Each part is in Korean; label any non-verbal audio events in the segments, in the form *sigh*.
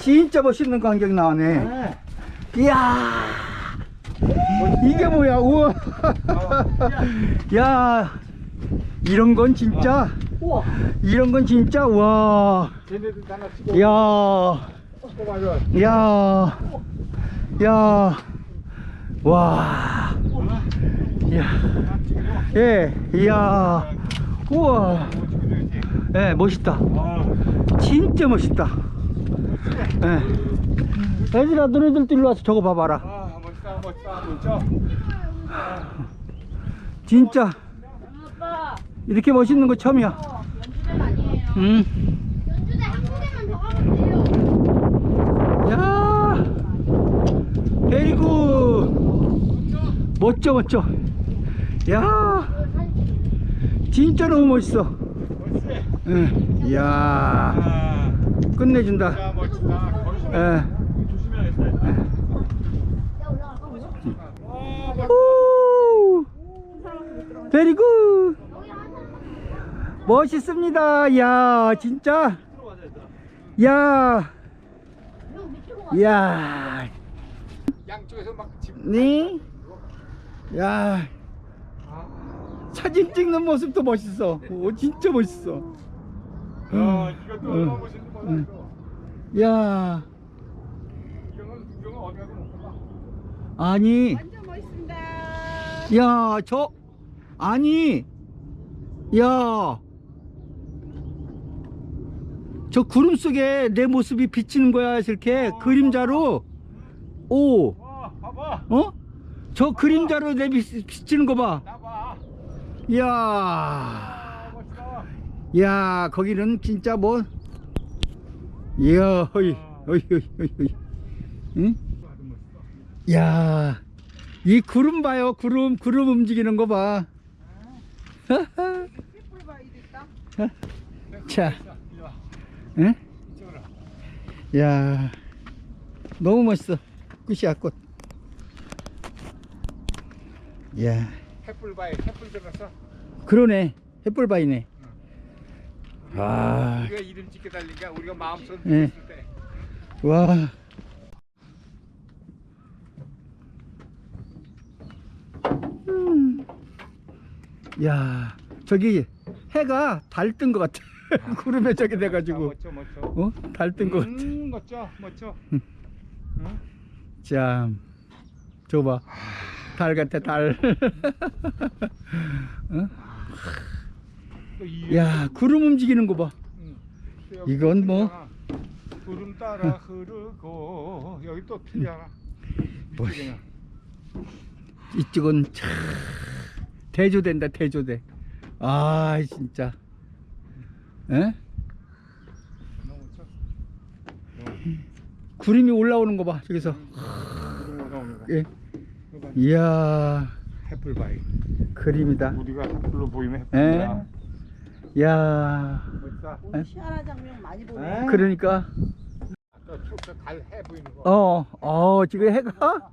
진짜 멋있는 광경 나오네. 이야. 이게 뭐야, 우와. 야. 이런 건 진짜, 우와. 이런 건 진짜, 와. 쟤네들 하나 찍어. 야. 뽑아줘. 야, 야, 와, 야, 예, 이야, 우와, 예, 멋있다. 진짜 멋있다. 예. 애들아, 너네들도 일로 와서 저거 봐봐라. 아, 멋있다, 멋있다, 멋져. 진짜 아빠, 이렇게 멋있는 거 처음이야. 어, 연주대 아니에요. 음, 연주대 한 군데만 더 가면 돼요. 야, 베리굿. 멋져, 멋져. 야, 진짜 너무 멋있어. 멋있지? 응. 이야, 아, 끝내준다. 예. 조심해야겠다. 후. 베리굿. 멋있습니다. 야, 진짜. 야, 야, 양쪽에서 막 집. 네. 야, 사진 찍는 모습도 멋있어. 오, 진짜 멋있어. 야, 응. 멋있는 거야. 응. 이거. 야. 아니. 완전 멋있습니다. 야, 저, 아니, 야, 저 구름 속에 내 모습이 비치는 거야, 이렇게 그림자로. 오, 와, 봐봐. 어? 저 그림자로 내 비, 비치는 거 봐. 나 봐. 야, 아, 멋있다. 야, 거기는 진짜 뭐, 이야, 허이, 허이, 허이, 허이. 응? 야, 이 구름 봐요, 구름, 구름 움직이는 거 봐. 자. 응? 야, 너무 멋있어. 끝이야, 꽃. 야, 햇불 봐요. 햇불 들어서. 그러네. 햇불바이네. 아, 우리가 이름 짓게 달린 게 우리가 마음속에 예. 있을 때. 와. 음. 야, 저기 해가 달 뜬 것 같아. *laughs* 구름에 저기 돼가지고. 멋져, 멋져. 어? 달 뜬 것 같아. 음, 멋져, 멋져. 음. 응? 참, 저거 봐. 달 같아, 달. *laughs* 어? 야, 구름 움직이는 거 봐. 응. 이건 뭐? 구름 따라 흐르고 여기 또 틀리잖아. 뭐, 이쪽은 참 대조된다, 대조돼. 아, 진짜. 에? 구름이 올라오는 거 봐, 저기서. 예. 이야, 햇불 봐요. 그림이다. 우리가 햇불로 보이면 에? 햇불이야. 야. 에? 희한한 장면 많이 보네. 에? 그러니까. 달해 보이는 거. 어, 어, 지금 해가 *laughs*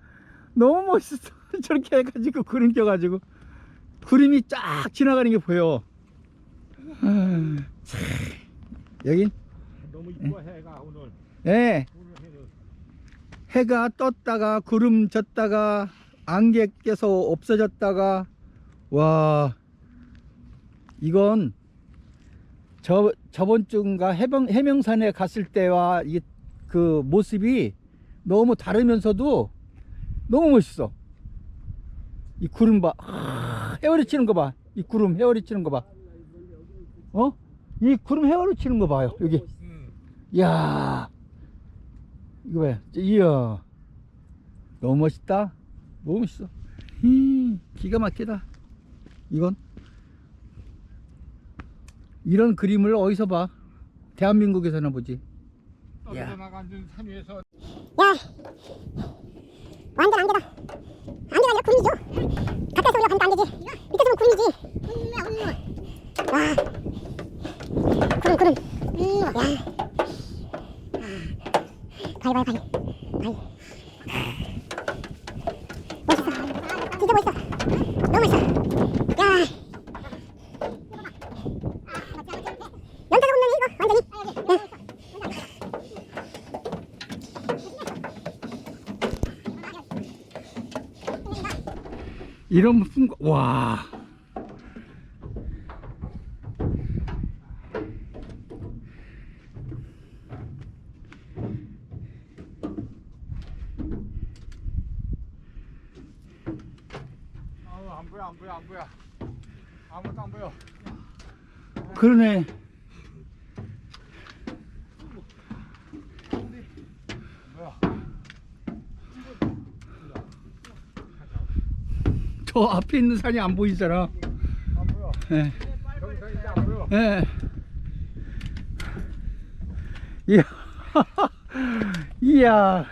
너무 멋있어. *laughs* 저렇게 해가지고 구름 껴가지고 구름이 쫙 지나가는 게 보여. 아, 참. 여긴, 너무 이뻐 해가 오늘. 예, 오늘 해는. 해가 떴다가 구름 졌다가 안개 껴서 없어졌다가 와 이건 저 저번 주인가 해병 해명산에 갔을 때와 이 그 모습이 너무 다르면서도 너무 멋있어. 이 구름 봐. 아, 헤어리 치는 거 봐. 이 구름 헤어리 치는 거 봐. 어? 이 구름 헤어리 치는 거 봐요. 여기. 음. 이야. 이거 왜? 이야. 너무 멋있다. 너무 멋있어. 히, 기가 막히다. 이건. 이런 그림을 어디서 봐? 대한민국에서나 보지. 야. 야, 완전 안개다. 안개가 아니라 구름이죠. 가까이서 우리가 가니까 안개지. 밑에서 보면 구름이지. 와, 구름, 구름. 야, 바위, 바위, 바위, 바위. 멋있어. 진짜 이런 순간 와. 아우 안 보여 안 보여 안 보여. 아무것도 안 보여. 그러네 저 앞에 있는 산이 안 보이잖아. 안 보여 예. 저기서 이제 안 보여 예. 이야. *laughs* 이야.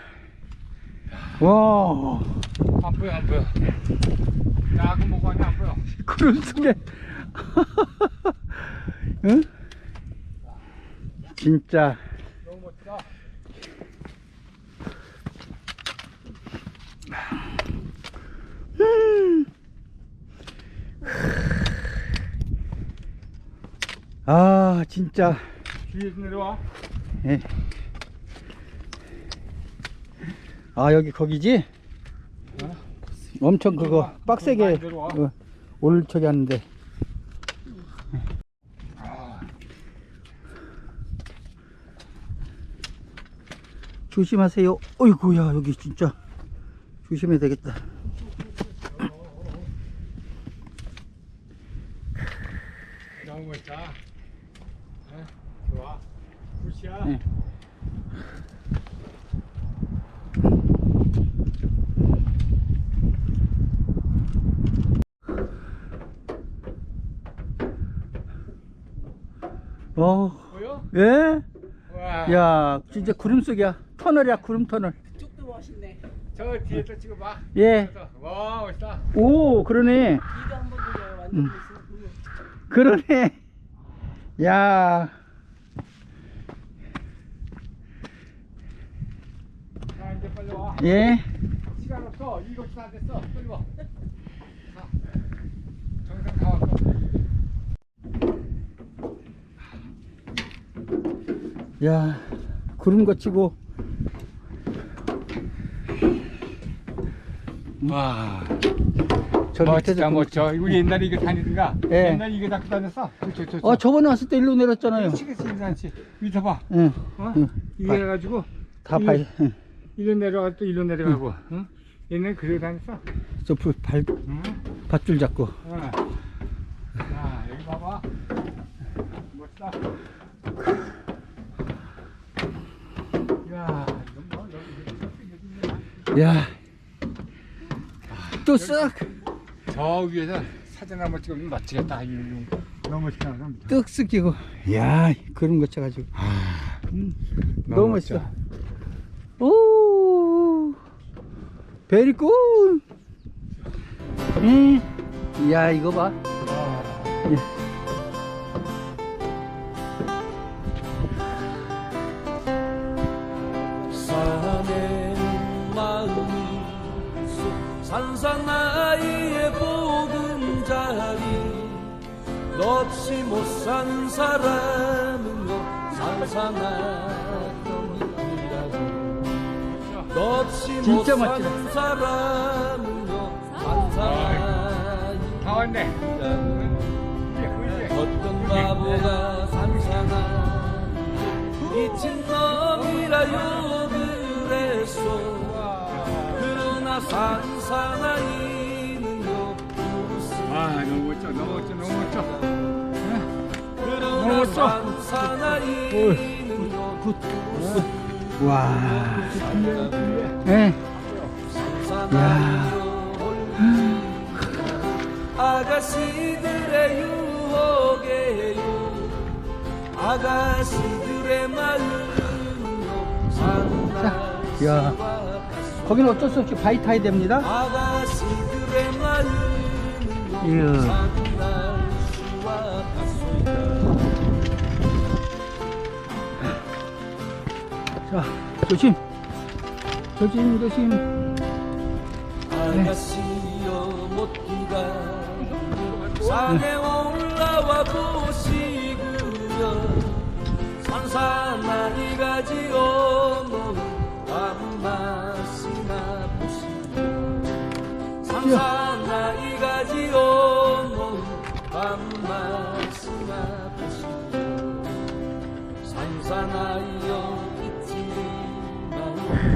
와 안 보여 안 보여. 야구 하냐 안 보여? 구름 속에 *laughs* 응? 진짜. 너무 멋지다 아 진짜. 뒤에서 내려와. 예. 아 여기 거기지? 엄청 그거 빡세게 많이 내려와. 어, 올 하는데. 아, 조심하세요. 어이구야 여기 진짜. 조심해야 되겠다. 네, 좋아 굿이야 네. 어, 보여? 예? 와. 야, 진짜 구름 속이야. 터널이야, 구름 터널. 쪽도 멋있네. 저 뒤에서 찍어 봐 예. 그래서, 와 멋있다 오, 그러네. 이도 한번 보려요. 완전 음. 멋있어. 그러네. 야, 자 이제 빨리 와 예. 시간 없어 일곱 시안 됐어 빨리 와 자, 정상 다 왔어 야, 구름 거치고. 와 저 멋지다 멋져 우리 옛날에 이거 다니든가 예. 옛날에 이거 잡고 다녔어 그렇죠 그렇죠 어, 저번에 왔을 때 일로 내렸잖아요. 치겠지 인산치 위에서 봐 예. 어? 응. 이거 해가지고 다 이- 발, 응. 일로 내려가고 또 일로 내려가고 응? 옛날에 그러고 다녔어 저 불- 발, 응? 밧줄 잡고. 어. 자 여기 봐봐 멋지다 야 이거 뭐 여기 야, 또 쓱, 저 위에서 사진 한번 찍으면 멋지겠다 이 너무 멋지다. 뚝 쓱이고. 야, 구름 거쳐가지고. 음, 너무 멋있어. 오, 베리 굿. 음, 야, 이거 봐. 예. 사는 마음이 산사나이의 보금자리 넋이 못 산 사람은요 산사나이라고 넋이 진짜 못 멋지다. 산사나이 다 왔네 보이지? 어떤 바보가 산사나 미친 놈이라요 그랬어 그러나 산사나이는요 아 너무 멋져 너무 멋져 너무 멋져 그러나. 산사나이는요 와. 예. 산사나이요 아가씨들의 유혹에요 아가씨들의 마음은요 야. 산날씨와 거기는 어쩔 수 없이 바위 타야 됩니다. 아가씨들의 마음 자, 조심. 조심, 조심. 네. 산에 올라와 보시구요 산산 많이 가지오 산산 많이 가지요 뭐. 아무 맛이나 보시오 뭐. 산산하여